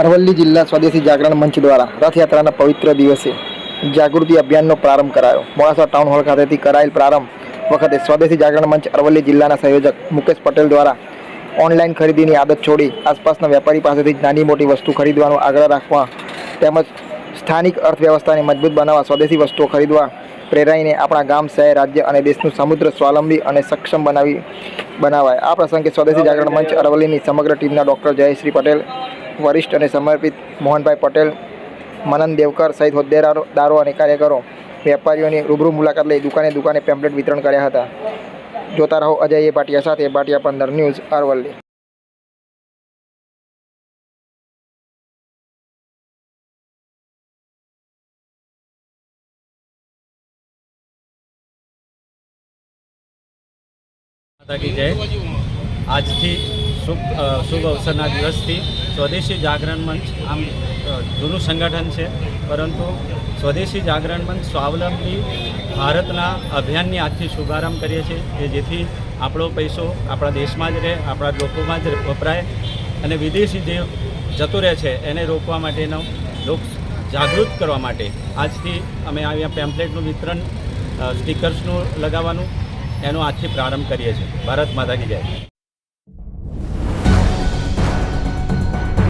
અરવલ્લી જિલ્લા સ્વદેશી જાગરણ મંચ દ્વારા રથયાત્રાના પવિત્ર દિવસે જાગૃતિ અભિયાનનો પ્રારંભ કરાયો. મોડાસા ટાઉન હોલ ખાતેથી કરાયેલ પ્રારંભ વખતે સ્વદેશી જાગરણ મંચ અરવલ્લી જિલ્લાના સંયોજક મુકેશ પટેલ દ્વારા ઓનલાઈન ખરીદીની આદત છોડી આસપાસના વેપારી પાસેથી નાની મોટી વસ્તુ ખરીદવાનો આગ્રહ રાખવા તેમજ સ્થાનિક અર્થવ્યવસ્થાને મજબૂત બનાવવા સ્વદેશી વસ્તુઓ ખરીદવા પ્રેરાઈને આપણા ગામ, શહેર, રાજ્ય અને દેશનું સમુદ્ર સ્વાવલંબી અને સક્ષમ બનાવી બનાવાય. આ પ્રસંગે સ્વદેશી જાગરણ મંચ અરવલ્લીની સમગ્ર ટીમના ડૉક્ટર જયશ્રી પટેલ વરિષ્ઠ અને સમર્પિત મોહનભાઈ પટેલ, મનન દેવકર સહિત હોદ્દેદારો અને કાર્યકરો, વેપારીઓની રૂબરૂ મુલાકાત લઈ દુકાને દુકાને પેમ્પલેટ વિતરણ કર્યા હતા. જોતા રહો અજય એ ભાટિયા સાથે ભાટિયા પંદર ન્યૂઝ અરવલ્લી. જય. આજથી શુભ શુભ અવસરના દિવસથી સ્વદેશી જાગરણ મંચ આમ જૂનું સંગઠન છે, પરંતુ સ્વદેશી જાગરણ મંચ સ્વાવલંબી ભારતના અભિયાનની આજથી શુભારંભ કરીએ છીએ, કે જેથી આપણો પૈસો આપણા દેશમાં જ રહે, આપણા લોકોમાં જ વપરાય અને વિદેશી જે જતો રહે છે, એને રોકવા માટેનો લોક જાગૃત કરવા માટે આજથી અમે અહીંયા પેમ્પલેટનું વિતરણ સ્ટીકર્સનું લગાવવાનું, એનો આજથી પ્રારંભ કરીએ છીએ. ભારત માતા કી જય.